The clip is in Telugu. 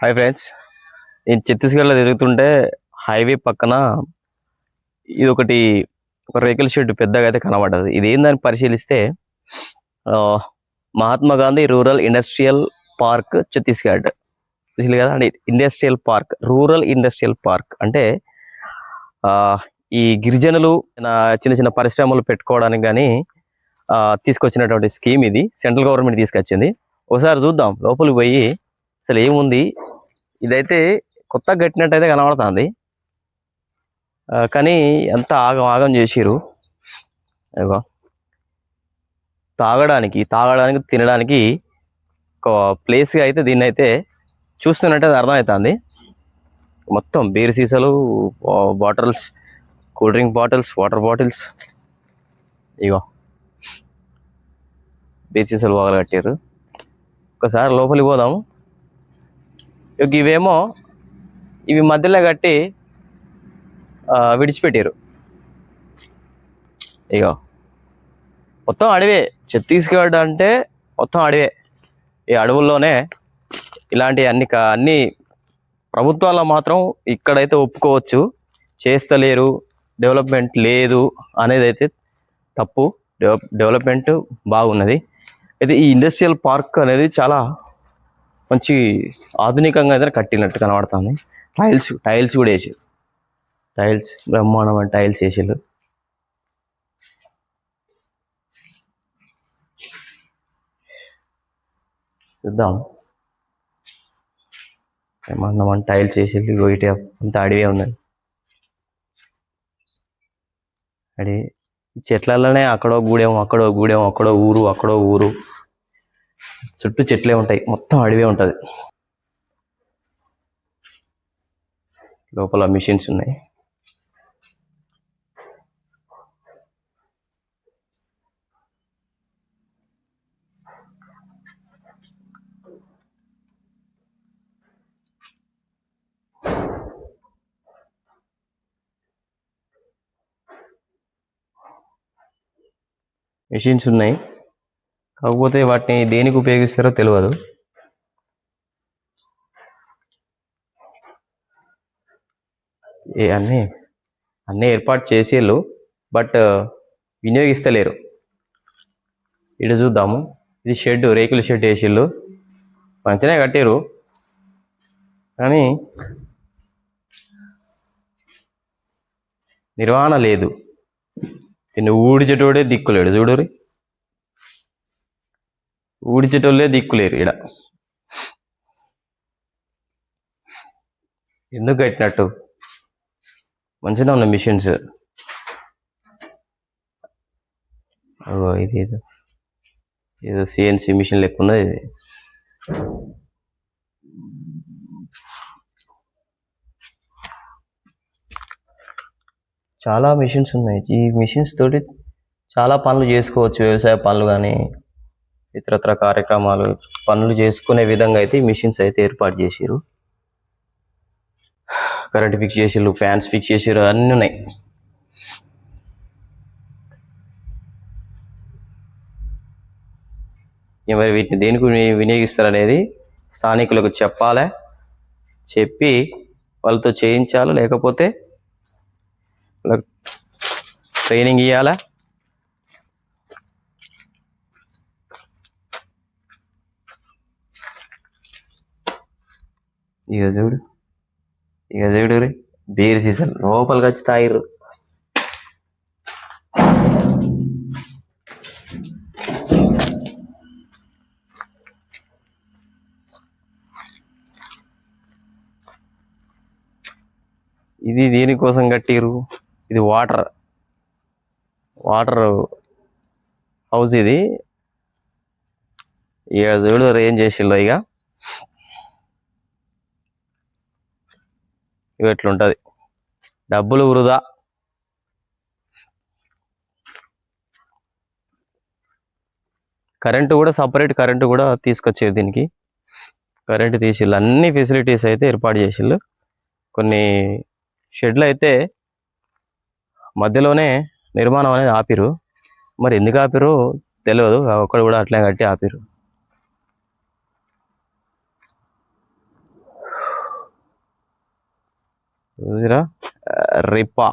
Hi friends. నేను ఛత్తీస్గఢ్లో తిరుగుతుంటే హైవే పక్కన ఇది ఒకటి ఒక రేకుల షెడ్ పెద్దగా అయితే కనబడ్డది. ఇది ఏందని పరిశీలిస్తే ఆ, Mahatma Gandhi rural industrial park Chhattisgarh. తెలియదు కదా అండి industrial park rural industrial park. అంటే ఆ, ఈ గిరిజనులు చిన్న చిన్న పరిశ్రమలు పెట్టుకోవడానికి కానీ తీసుకొచ్చినటువంటి స్కీమ్ ఇది సెంట్రల్ గవర్నమెంట్ తీసుకొచ్చింది. ఒకసారి చూద్దాం లోపలికి పోయి అసలు ఏముంది? ఇదైతే కొత్తగా కట్టినట్టయితే కనబడుతుంది. కానీ ఎంత ఆగం ఆగం చేసిరు ఇగో తాగడానికి తాగడానికి తినడానికి ఒక ప్లేస్గా అయితే దీన్ని అయితే చూస్తున్నట్టు అర్థమవుతుంది మొత్తం బీర్ సీసాలు bottles cool drink bottles water bottles ఇగో బీర్ సీసాలు బాగా కట్టారు ఒకసారి లోపలికి పోదాము ఇవేమో ఇవి మధ్యలో కట్టి విడిచిపెట్టారు ఇక మొత్తం అడవే. ఛత్తీస్గఢ్ అంటే మొత్తం అడవే. ఈ అడవుల్లోనే ఇలాంటి అన్ని అన్ని ప్రభుత్వాల్లో మాత్రం ఇక్కడైతే ఒప్పుకోవచ్చు. చేస్తలేరు. డెవలప్మెంట్ లేదు అనేది అయితే తప్పు. డెవలప్ డెవలప్మెంట్ బాగున్నది. అయితే ఈ ఇండస్ట్రియల్ పార్క్ అనేది చాలా మంచి ఆధునికంగా అయితే కట్టినట్టు కనబడుతుంది. టైల్స్ టైల్స్ కూడా వేసారు. టైల్స్ బ్రహ్మాండమైన టైల్స్ వేసారు. చూద్దాం. బ్రహ్మాండమైన టైల్స్ వేసారు. గోయిట అంత అడవే ఉన్నది. అడి చెట్లలోనే అక్కడో గూడెం అక్కడో గూడెం అక్కడో ఊరు అక్కడో ఊరు. చుట్టూ చెట్లే ఉంటాయి. మొత్తం అడవే ఉంటుంది. లోపల మిషన్స్ ఉన్నాయి. మిషన్స్ ఉన్నాయి. కాకపోతే వాటిని దేనికి ఉపయోగిస్తారో తెలియదు ఏ అన్నీ అన్నీ ఏర్పాటు చేసేళ్ళు బట్ వినియోగిస్తలేరు. ఇటు చూద్దాము. ఇది షెడ్ రేకుల షెడ్ వేసిళ్ళు. మంచిగా కట్టారు కానీ నిర్వహణ లేదు. దీన్ని ఊడిచేటోడే దిక్కులేడు చూడరు ఊడిచేటోళ్ళే దిక్కులేరు ఈడ. ఎందుకు కట్టినట్టు? మంచిగా ఉన్న మిషన్స్ అగో ఇది ఏదో ఏదో సిఎన్సి మిషన్ లెక్క ఉన్నది ఇది. చాలా మిషన్స్ ఉన్నాయి. ఈ మిషన్స్ తోటి చాలా పనులు చేసుకోవచ్చు వ్యవసాయ పనులు కానీ ఇతరత్ర కార్యక్రమాలు పనులు చేసుకునే విధంగా అయితే మిషన్స్ అయితే ఏర్పాటు చేసిరు కరెంట్ ఫిక్స్ చేసిర్రు ఫ్యాన్స్ ఫిక్స్ చేసిర్రు అన్నీ ఉన్నాయి. మరి వీటిని దేనికి వినియోగిస్తారనేది స్థానికులకు చెప్పాలి? చెప్పి వాళ్ళతో చేయించాలి? లేకపోతే ట్రైనింగ్ ఇవ్వాలా ఇక చూడు. ఇక చూడు రే బీర్ సీజన్. లోపలికి వచ్చి తాగిర్రు. ఇది దీనికోసం కట్టిరు ఇది వాటర్. వాటర్ హౌస్ ఇది. ఇక చూడు రేంజ్ చేసిల్లో ఇక ఇవి ఎట్లుంటుంది డబ్బులు వృధా. కరెంటు కూడా సపరేట్ కరెంటు కూడా తీసుకొచ్చేది దీనికి. కరెంటు తీసిళ్ళు. అన్ని ఫెసిలిటీస్ అయితే ఏర్పాటు చేసిళ్ళు. కొన్ని షెడ్లు అయితే మధ్యలోనే నిర్మాణం అనేది ఆపిరు మరి ఎందుకు ఆపిరు తెలియదు. ఒక్కడు కూడా అట్లే కట్టి ఆపిరు చూసిరా రిపా